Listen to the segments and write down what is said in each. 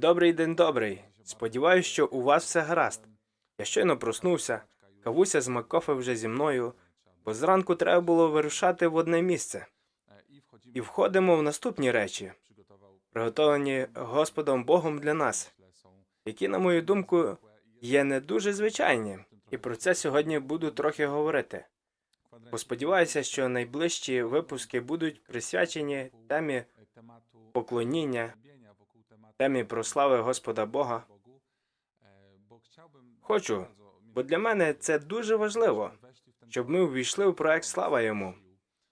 добрий, день добрий. Сподіваюсь, що у вас все гаразд. Я щойно проснувся, кавуся з Макофе вже зі мною, бо зранку треба було вирушати в одне місце. І входимо в наступні речі, приготовані Господом Богом для нас, які, на мою думку, є не дуже звичайні. І про це сьогодні буду трохи говорити. Бо сподіваюся, що найближчі випуски будуть присвячені темі поклоніння, темі прослави Господа Бога. Хочу, бо для мене це дуже важливо, щоб ми увійшли в проект Слава йому,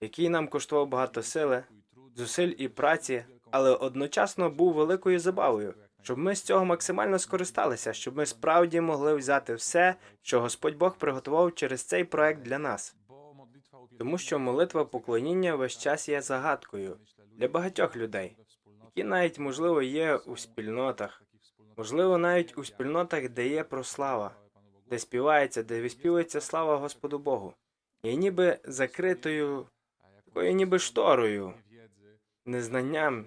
який нам коштував багато сили, зусиль і праці, але одночасно був великою забавою, щоб ми з цього максимально скористалися, щоб ми справді могли взяти все, що Господь Бог приготував через цей проект для нас. Тому що молитва поклоніння весь час є загадкою для багатьох людей, які навіть можливо є у спільнотах, можливо, навіть у спільнотах, де є прослава, де співається, де виспівується слава Господу Богу, є ніби закритою, такою ніби шторою, незнанням.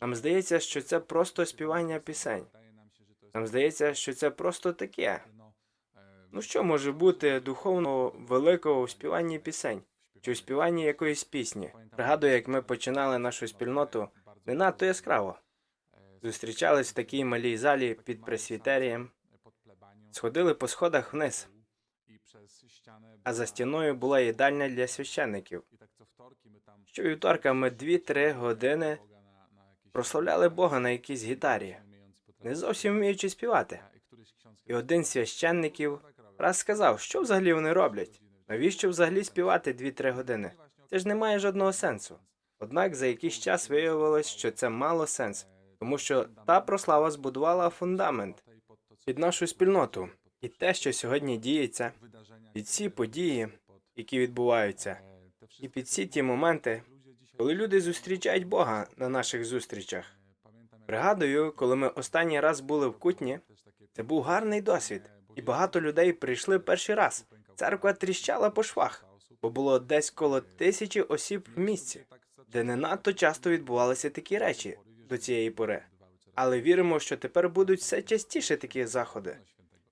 Нам здається, що це просто співання пісень. Нам здається, що це просто таке. Ну що може бути духовно великого у співанні пісень чи у співанні якоїсь пісні? Пригадую, як ми починали нашу спільноту не надто яскраво. Зустрічались в такій малій залі під пресвітерієм, сходили по сходах вниз, а за стіною була їдальня для священників. Щовівторка ми 2-3 години прославляли Бога на якійсь гітарі, не зовсім вміючи співати. І один з священників раз сказав, що взагалі вони роблять. Навіщо взагалі співати 2-3 години? Це ж не має жодного сенсу. Однак за якийсь час виявилось, що це мало сенс, тому що та прослава збудувала фундамент під нашу спільноту. І те, що сьогодні діється, і ці події, які відбуваються, і під всі ті моменти, коли люди зустрічають Бога на наших зустрічах. Пригадую, коли ми останній раз були в кутні, це був гарний досвід, і багато людей прийшли перший раз. Церква тріщала по швах, бо було десь коло тисячі осіб в місці, де не надто часто відбувалися такі речі до цієї пори. Але віримо, що тепер будуть все частіше такі заходи.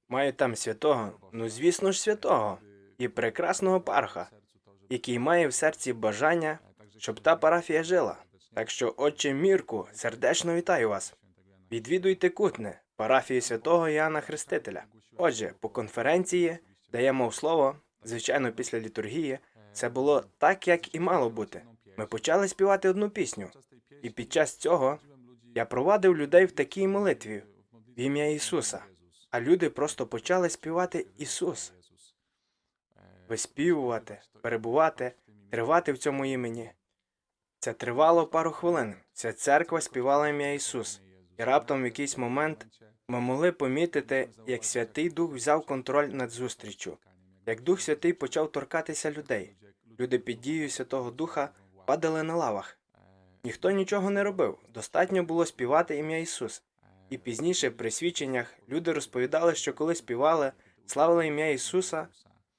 Маю там святого, ну звісно ж святого, і прекрасного парха, який має в серці бажання, щоб та парафія жила. Так що, отче Мірку, сердечно вітаю вас. Відвідуйте кутне, парафію святого Іоанна Хрестителя. Отже, по конференції даємо слово, звичайно, після літургії, це було так, як і мало бути. Ми почали співати одну пісню, і під час цього я провадив людей в такій молитві в ім'я Ісуса, а люди просто почали співати Ісус, виспівувати, перебувати, тривати в цьому імені. Це тривало пару хвилин. Ця церква співала ім'я Ісус, і раптом в якийсь момент ми могли помітити, як Святий Дух взяв контроль над зустріччю, як Дух Святий почав торкатися людей. Люди під дією Святого Духа падали на лавах. Ніхто нічого не робив. Достатньо було співати ім'я Ісус. І пізніше при свідченнях люди розповідали, що коли співали, славили ім'я Ісуса,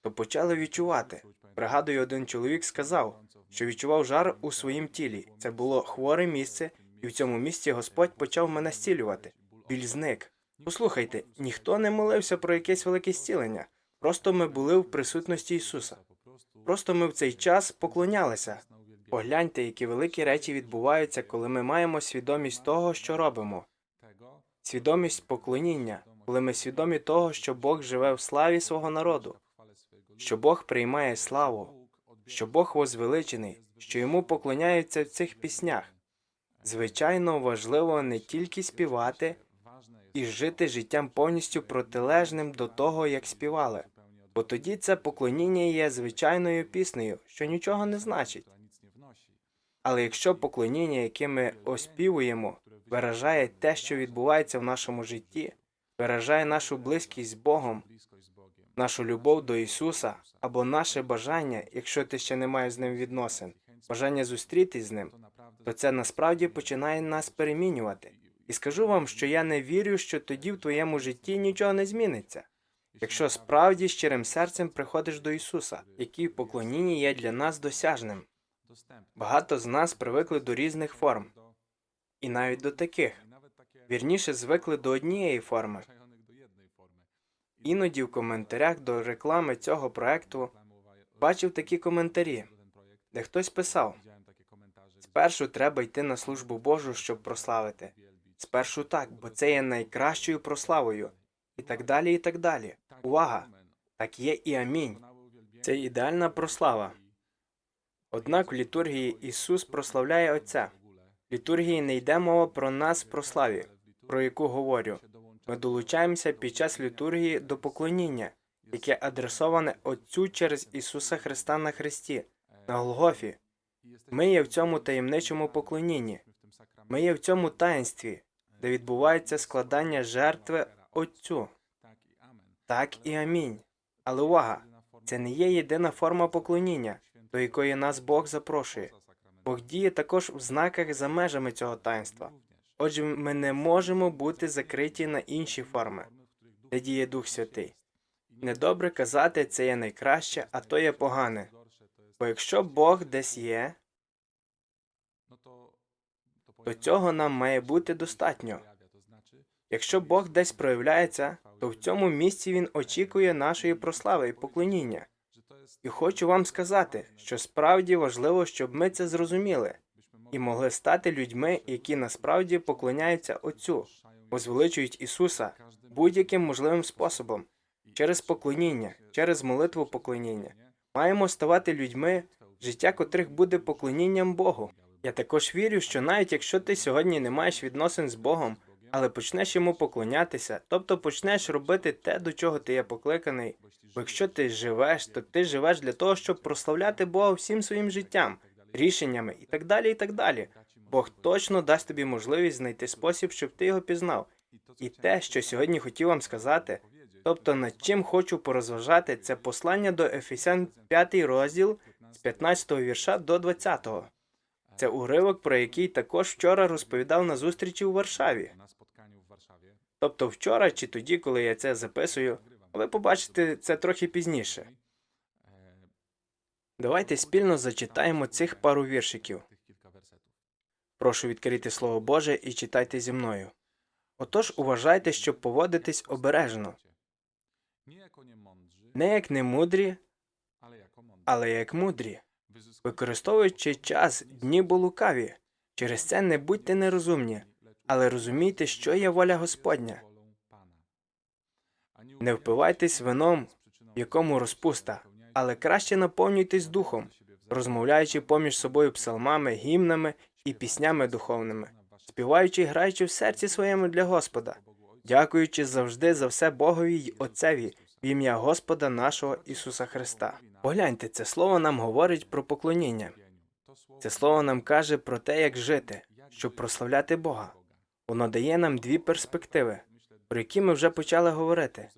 то почали відчувати. Пригадую, один чоловік сказав, що відчував жар у своїм тілі. Це було хворе місце, і в цьому місці Господь почав мене зцілювати. Біль зник. Послухайте, ніхто не молився про якесь велике зцілення. Просто ми були в присутності Ісуса. Просто ми в цей час поклонялися. Погляньте, які великі речі відбуваються, коли ми маємо свідомість того, що робимо. Свідомість поклоніння, коли ми свідомі того, що Бог живе в славі свого народу, що Бог приймає славу, що Бог возвеличений, що йому поклоняються в цих піснях. Звичайно, важливо не тільки співати і жити життям повністю протилежним до того, як співали, бо тоді це поклоніння є звичайною піснею, що нічого не значить. Але якщо поклоніння, яке ми оспівуємо, виражає те, що відбувається в нашому житті, виражає нашу близькість з Богом, нашу любов до Ісуса або наше бажання, якщо ти ще не маєш з ним відносин, бажання зустрітись з ним, то це насправді починає нас перемінювати. І скажу вам, що я не вірю, що тоді в твоєму житті нічого не зміниться. Якщо справді щирим серцем приходиш до Ісуса, який в поклонінні є для нас досяжним. Багато з нас привикли до різних форм, і навіть до таких. Вірніше звикли до однієї форми. Іноді в коментарях до реклами цього проекту бачив такі коментарі, де хтось писав: спершу треба йти на службу Божу, щоб прославити. Спершу так, бо це є найкращою прославою. І так далі, і так далі. Увага! Так є і амінь. Це ідеальна прослава. Однак в літургії Ісус прославляє Отця. В літургії не йде мова про нас в прославі, про яку говорю. Ми долучаємося під час літургії до поклоніння, яке адресоване Отцю через Ісуса Христа на Христі, на Голгофі. Ми є в цьому таємничому поклонінні. Ми є в цьому таїнстві, де відбувається складання жертви Отцю. Так і амінь. Але увага! Це не є єдина форма поклоніння, до якої нас Бог запрошує. Бог діє також в знаках за межами цього таїнства. Отже, ми не можемо бути закриті на інші форми, де діє Дух Святий. Недобре казати це є найкраще, а то є погане. Бо якщо Бог десь є, то цього нам має бути достатньо. Якщо Бог десь проявляється, то в цьому місці Він очікує нашої прослави і поклоніння. І хочу вам сказати, що справді важливо, щоб ми це зрозуміли і могли стати людьми, які насправді поклоняються Отцю, возвеличують Ісуса будь-яким можливим способом, через поклоніння, через молитву поклоніння. Маємо ставати людьми, життя котрих буде поклонінням Богу. Я також вірю, що навіть якщо ти сьогодні не маєш відносин з Богом, але почнеш йому поклонятися, тобто почнеш робити те, до чого ти є покликаний. Бо якщо ти живеш, то ти живеш для того, щоб прославляти Бога всім своїм життям, рішеннями і так далі. І так далі. Бог точно дасть тобі можливість знайти спосіб, щоб ти його пізнав. І те, що сьогодні хотів вам сказати, тобто над чим хочу порозважати, це послання до Ефесян 5 розділ з 15 вірша до 20. Це уривок, про який також вчора розповідав на зустрічі у Варшаві. Тобто вчора чи тоді, коли я це записую, ви побачите це трохи пізніше. Давайте спільно зачитаємо цих пару віршиків. Прошу відкрити Слово Боже і читайте зі мною. Отож, уважайте, щоб поводитись обережно, не як немудрі, але як мудрі, використовуючи час, дні бо лукаві. Через це не будьте нерозумні, але розумійте, що є воля Господня. Не впивайтесь вином, якому розпуста, але краще наповнюйтесь духом, розмовляючи поміж собою псалмами, гімнами і піснями духовними, співаючи і граючи в серці своєму для Господа, дякуючи завжди за все Богові й Отцеві в ім'я Господа нашого Ісуса Христа. Погляньте, це слово нам говорить про поклоніння. Це слово нам каже про те, як жити, щоб прославляти Бога. Воно дає нам дві перспективи, про які ми вже почали говорити.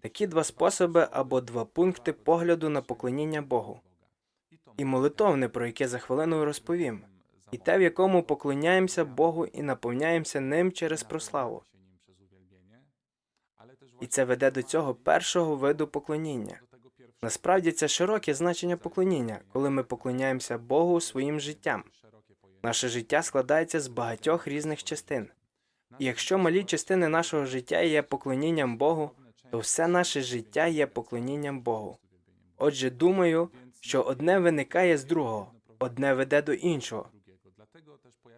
Такі два способи або два пункти погляду на поклоніння Богу. І молитовне, про яке за хвилину розповім, і те, в якому поклоняємося Богу і наповняємося ним через прославу. І це веде до цього першого виду поклоніння. Насправді це широке значення поклоніння, коли ми поклоняємося Богу своїм життям. Наше життя складається з багатьох різних частин. І якщо малі частини нашого життя є поклонінням Богу, то все наше життя є поклонінням Богу. Отже, думаю, що одне виникає з другого, одне веде до іншого.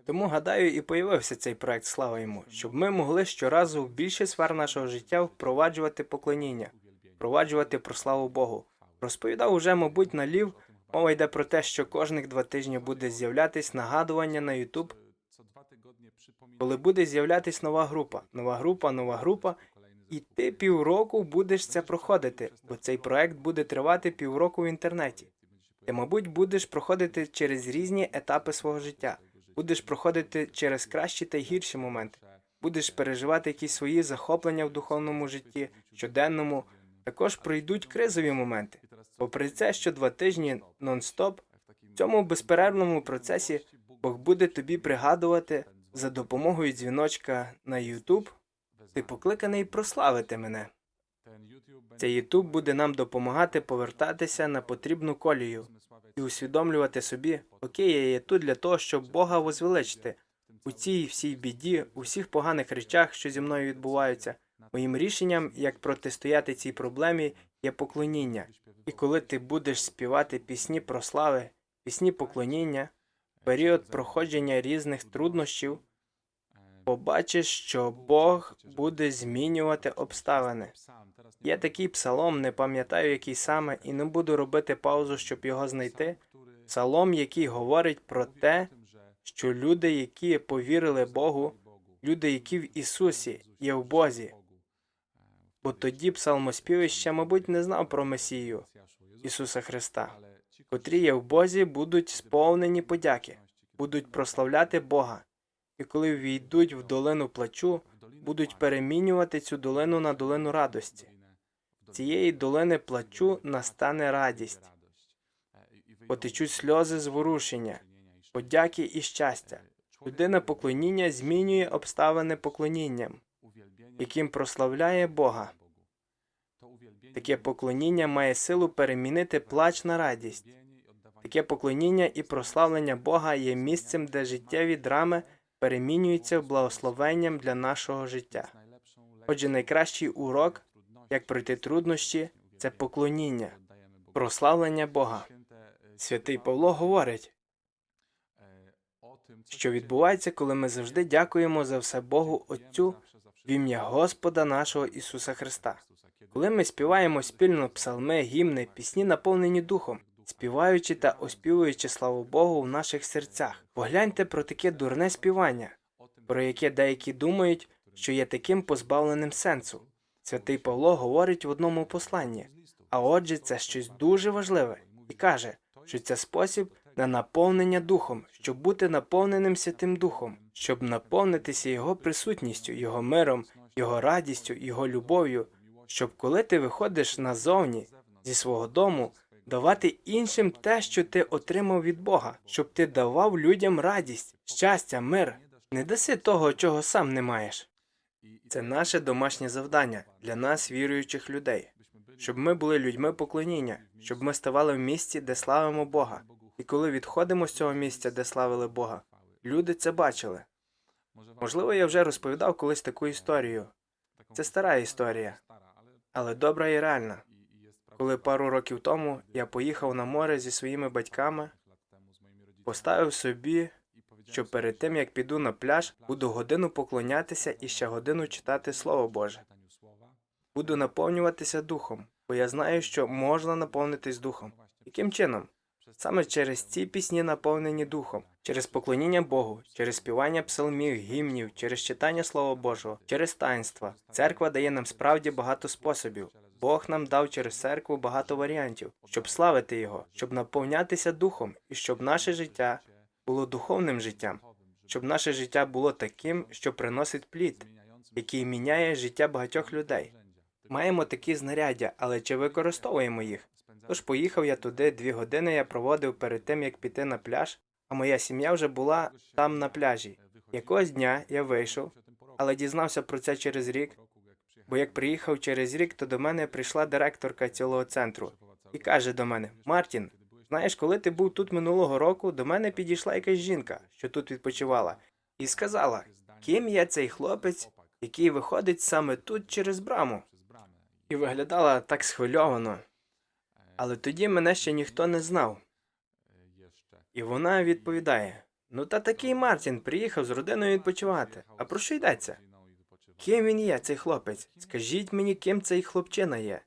Тому гадаю, і появився цей проект Слава йому, щоб ми могли щоразу в більше сфер нашого життя впроваджувати поклоніння, впроваджувати прославу Богу. Розповідав уже, мабуть, налів. Мова йде про те, що кожних два тижні буде з'являтись нагадування на YouTube, коли буде з'являтись нова група, нова група, нова група, і ти півроку будеш це проходити, бо цей проект буде тривати півроку в інтернеті. Ти, мабуть, будеш проходити через різні етапи свого життя, будеш проходити через кращі та гірші моменти, будеш переживати якісь свої захоплення в духовному житті, щоденному. Також пройдуть кризові моменти. Попри це, що два тижні нон-стоп, в цьому безперервному процесі Бог буде тобі пригадувати за допомогою дзвіночка на YouTube. Ти покликаний прославити мене. Цей YouTube буде нам допомагати повертатися на потрібну колію і усвідомлювати собі, окей, я є тут для того, щоб Бога возвеличити, у цій всій біді, у всіх поганих речах, що зі мною відбуваються. Моїм рішенням, як протистояти цій проблемі, є поклоніння. І коли ти будеш співати пісні про слави, пісні поклоніння, період проходження різних труднощів, побачиш, що Бог буде змінювати обставини. Є такий псалом, не пам'ятаю, який саме, і не буду робити паузу, щоб його знайти. Псалом, який говорить про те, що люди, які повірили Богу, люди, які в Ісусі, є в Бозі. Бо тоді псалмоспівець мабуть, не знав про Месію Ісуса Христа, котрі є в Бозі, будуть сповнені подяки, будуть прославляти Бога. І коли війдуть в долину плачу, будуть перемінювати цю долину на долину радості. Цієї долини плачу настане радість, потечуть сльози зворушення, подяки і щастя. Людина поклоніння змінює обставини поклонінням, яким прославляє Бога. Таке поклоніння має силу перемінити плач на радість. Таке поклоніння і прославлення Бога є місцем, де життєві драми перемінюються благословенням для нашого життя. Отже, найкращий урок, як пройти труднощі, це поклоніння, прославлення Бога. Святий Павло говорить, що відбувається, коли ми завжди дякуємо за все Богу Отцю в ім'я Господа нашого Ісуса Христа. Коли ми співаємо спільно псалми, гімни, пісні, наповнені духом, співаючи та оспівуючи славу Богу в наших серцях, погляньте про таке дурне співання, про яке деякі думають, що є таким позбавленим сенсу. Святий Павло говорить в одному посланні, а отже, це щось дуже важливе, і каже, що це спосіб на наповнення духом, щоб бути наповненим Святим Духом, щоб наповнитися Його присутністю, Його миром, Його радістю, Його любов'ю, щоб коли ти виходиш назовні зі свого дому, давати іншим те, що ти отримав від Бога, щоб ти давав людям радість, щастя, мир. Не даси того, чого сам не маєш. Це наше домашнє завдання для нас, віруючих людей, щоб ми були людьми поклоніння, щоб ми ставали в місці, де славимо Бога. І коли відходимо з цього місця, де славили Бога, люди це бачили. Можливо, я вже розповідав колись таку історію. Це стара історія, але добра і реальна. Коли пару років тому я поїхав на море зі своїми батьками, поставив собі, що перед тим як піду на пляж, буду годину поклонятися і ще годину читати Слово Боже. Буду наповнюватися духом, бо я знаю, що можна наповнитись духом. Яким чином? Саме через ці пісні, наповнені духом, через поклоніння Богу, через співання псалмів, гімнів, через читання Слова Божого, через таїнства. Церква дає нам справді багато способів. Бог нам дав через церкву багато варіантів, щоб славити Його, щоб наповнятися духом і щоб наше життя було духовним життям, щоб наше життя було таким, що приносить плід, який міняє життя багатьох людей. Маємо такі знаряддя, але чи використовуємо їх? Тож поїхав я туди, дві години я проводив перед тим, як піти на пляж, а моя сім'я вже була там на пляжі. Якогось дня я вийшов, але дізнався про це через рік. Бо як приїхав через рік, то до мене прийшла директорка цілого центру і каже до мене: Мартін, знаєш, коли ти був тут минулого року, до мене підійшла якась жінка, що тут відпочивала, і сказала, ким є цей хлопець, який виходить саме тут через браму. І виглядала так схвильовано. Але тоді мене ще ніхто не знав. І вона відповідає: Ну, та такий Мартін приїхав з родиною відпочивати. А про що йдеться? Ким він є, цей хлопець? Скажіть мені, ким цей хлопчина є.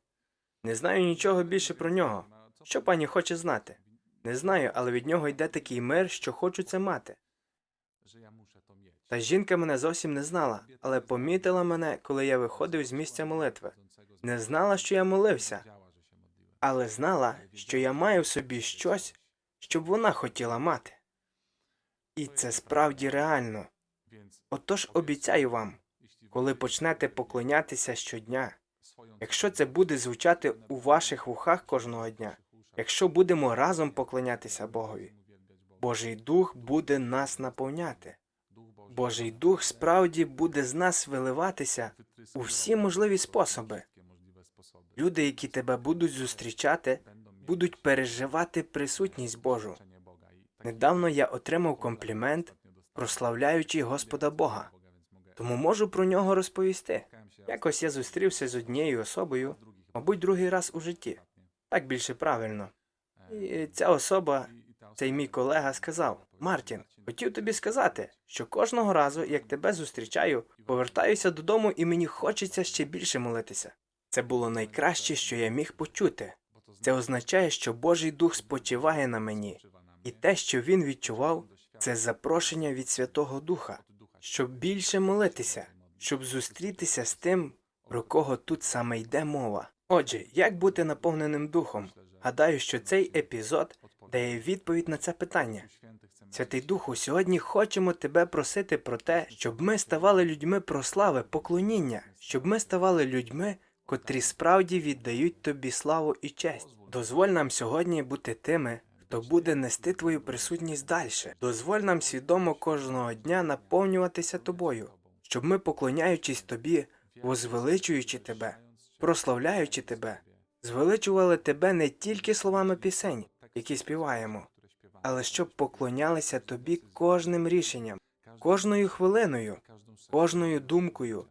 Не знаю нічого більше про нього. Що пані хоче знати? Не знаю, але від нього йде такий мир, що хочу це мати. Та жінка мене зовсім не знала, але помітила мене, коли я виходив з місця молитви. Не знала, що я молився, але знала, що я маю в собі щось, щоб вона хотіла мати. І це справді реально. Отож обіцяю вам, коли почнете поклонятися щодня, якщо це буде звучати у ваших вухах кожного дня, якщо будемо разом поклонятися Богові, Божий Дух буде нас наповняти. Божий Дух справді буде з нас виливатися у всі можливі способи. Люди, які тебе будуть зустрічати, будуть переживати присутність Божу. Недавно я отримав комплімент прославляючи Господа Бога. Тому можу про нього розповісти. Якось я зустрівся з однією особою, мабуть, другий раз у житті. Так більше правильно. І ця особа, цей мій колега, сказав: Мартін, хотів тобі сказати, що кожного разу, як тебе зустрічаю, повертаюся додому і мені хочеться ще більше молитися. Це було найкраще, що я міг почути. Це означає, що Божий Дух спочиває на мені, і те, що він відчував, це запрошення від Святого Духа, щоб більше молитися, щоб зустрітися з тим, про кого тут саме йде мова. Отже, як бути наповненим духом? Гадаю, що цей епізод дає відповідь на це питання. Святий Духу, сьогодні хочемо тебе просити про те, щоб ми ставали людьми прослави, поклоніння, щоб ми ставали людьми, котрі справді віддають тобі славу і честь. Дозволь нам сьогодні бути тими, хто буде нести твою присутність далі. Дозволь нам свідомо кожного дня наповнюватися тобою, щоб ми, поклоняючись тобі, возвеличуючи тебе, прославляючи тебе, звеличували тебе не тільки словами пісень, які співаємо, але щоб поклонялися тобі кожним рішенням, кожною хвилиною, кожною думкою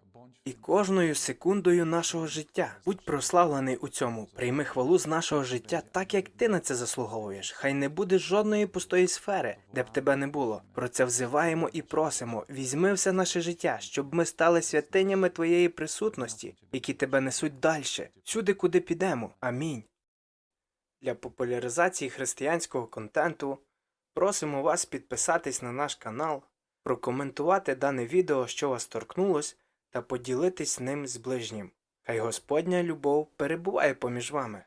і кожною секундою нашого життя. Будь прославлений у цьому, прийми хвалу з нашого життя, так як ти на це заслуговуєш. Хай не буде жодної пустої сфери, де б тебе не було. Про це взиваємо і просимо. Візьми все наше життя, щоб ми стали святинями твоєї присутності, які тебе несуть далі, всюди, куди підемо. Амінь. Для популяризації християнського контенту просимо вас підписатись на наш канал, прокоментувати дане відео, що вас торкнулось, та поділитись ним з ближнім. Хай Господня любов перебуває поміж вами.